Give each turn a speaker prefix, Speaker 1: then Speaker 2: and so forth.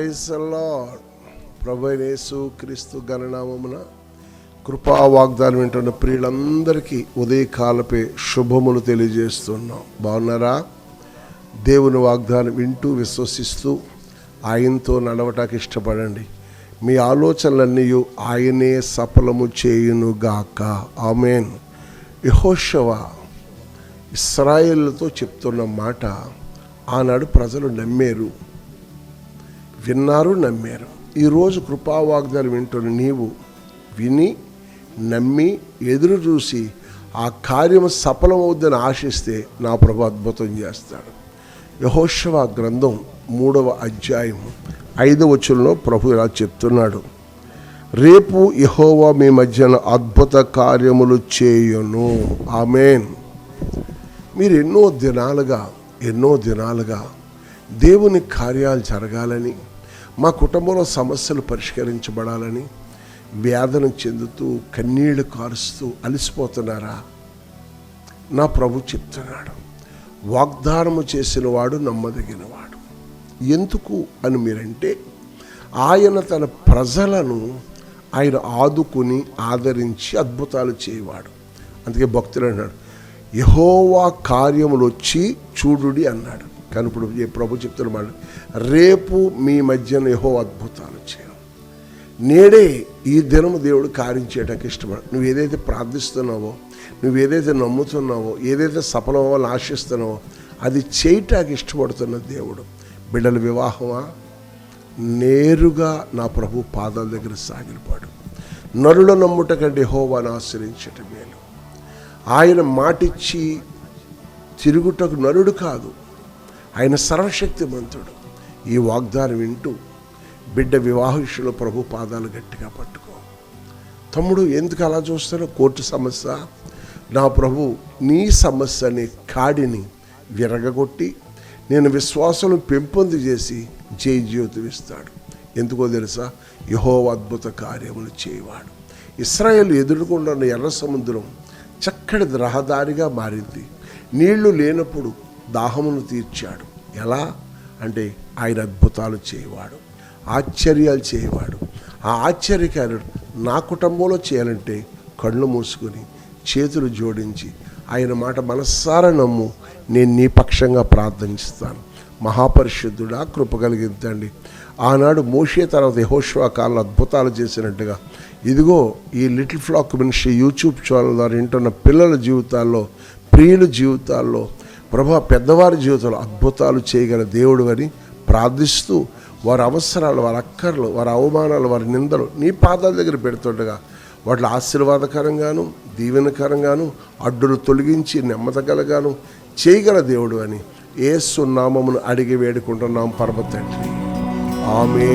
Speaker 1: Praise lord ప్రభు యేసు క్రీస్తు గణనామమున కృపా వాగ్దానం వింటున్న ప్రియులందరికీ ఉదయకాలపై శుభములు తెలియజేస్తున్నాం. బాగున్నారా? దేవుని వాగ్దానం వింటూ విశ్వసిస్తూ ఆయనతో నడవటానికి ఇష్టపడండి. మీ ఆలోచనలన్నీ ఆయనే సఫలము చేయునుగాక. ఆమెన్. యహోషవ ఇస్రాయేళ్ళతో చెప్తున్న మాట ఆనాడు ప్రజలు నమ్మారు. విన్నారు నమ్మారు. ఈరోజు కృపావాగ్దాలు వింటున్న నీవు విని నమ్మి ఎదురు చూసి ఆ కార్యం సఫలమవుద్దని ఆశిస్తే నా ప్రభు అద్భుతం చేస్తాడు. యహోశవ గ్రంథం మూడవ అధ్యాయం ఐదవ వచనంలో ప్రభు ఇలా చెప్తున్నాడు. రేపు యహోవా మీ మధ్యన అద్భుత కార్యములు చేయును. ఆమెన్. మీరు ఎన్నో దినాలుగా ఎన్నో దినాలుగా దేవుని కార్యాలు జరగాలని మా కుటుంబంలో సమస్యలు పరిష్కరించబడాలని వేదన చెందుతూ కన్నీళ్ళు కారుస్తూ అలసిపోతున్నారా? నా ప్రభు చెప్తున్నాడు. వాగ్దానము చేసిన వాడు నమ్మదగినవాడు. ఎందుకు అని మీరంటే ఆయన తన ప్రజలను ఆయన ఆదుకుని ఆదరించి అద్భుతాలు చేయవాడు. అందుకే భక్తులు అన్నాడు యహోవా కార్యములు వచ్చి చూడుడి అన్నాడు. కానీ ఇప్పుడు ప్రభు చెప్తున్న మాట రేపు మీ మధ్యన ఏహో అద్భుతాలు చేయను. నేడే ఈ దినము దేవుడు కార్యం చేయడానికి ఇష్టపడు నువ్వు ఏదైతే ప్రార్థిస్తున్నావో నువ్వు ఏదైతే నమ్ముతున్నావో ఏదైతే సఫలమవ్వాలని ఆశిస్తున్నావో అది చేయటానికి ఇష్టపడుతున్న దేవుడు. బిడ్డల వివాహమా? నేరుగా నా ప్రభు పాదాల దగ్గర సాగిలిపాడు. నరుల నమ్ముట కంటే హోవాను ఆశ్రయించటం మేలు. ఆయన మాటిచ్చి తిరుగుటకు నరుడు కాదు ఆయన సర్వశక్తిమంతుడు. ఈ వాగ్దానం వింటూ బిడ్డ వివాహిషులు ప్రభు పాదాలు గట్టిగా పట్టుకో. తమ్ముడు ఎందుకు అలా చూస్తారో కోర్టు సమస్య. నా ప్రభు నీ సమస్యని కాడిని విరగగొట్టి నేను విశ్వాసం పెంపొంది చేసి జై జ్యోతి ఎందుకో తెలుసా? యహో అద్భుత కార్యములు చేయవాడు. ఇస్రాయేల్ ఎదుర్కొంటున్న ఎర్ర సముద్రం చక్కటి రహదారిగా మారింది. నీళ్ళు లేనప్పుడు దాహమును తీర్చాడు. ఎలా? అంటే ఆయన అద్భుతాలు చేయవాడు ఆశ్చర్యాలు చేయవాడు. ఆ ఆశ్చర్యకారుడు నా కుటుంబంలో చేయాలంటే కళ్ళు మూసుకొని చేతులు జోడించి ఆయన మాట మనస్సారా నమ్ము నేను నీ పక్షంగా ప్రార్థిస్తాను. మహాపరిశుద్ధుడా కృప కలిగిందండి ఆనాడు మోషే తర్వాత యహోష్వా కాలంలో అద్భుతాలు చేసినట్టుగా ఇదిగో ఈ little flock ministry YouTube channel ద్వారా వింటున్న పిల్లల జీవితాల్లో ప్రియుల జీవితాల్లో ప్రభా పెద్దవారి జీవితంలో అద్భుతాలు చేయగల దేవుడు అని ప్రార్థిస్తూ వారి అవసరాలు వారి అక్కర్లు వారి అవమానాలు వారి నిందలు నీ పాదాల దగ్గర పెడుతుండగా వాటిలో ఆశీర్వాదకరంగాను దీవెనకరంగాను అడ్డులు తొలగించి నెమ్మదగలగాను చేయగల దేవుడు అని ఏ సున్నామమును అడిగి వేడుకుంటున్నాం పరమ తండ్రి. ఆమె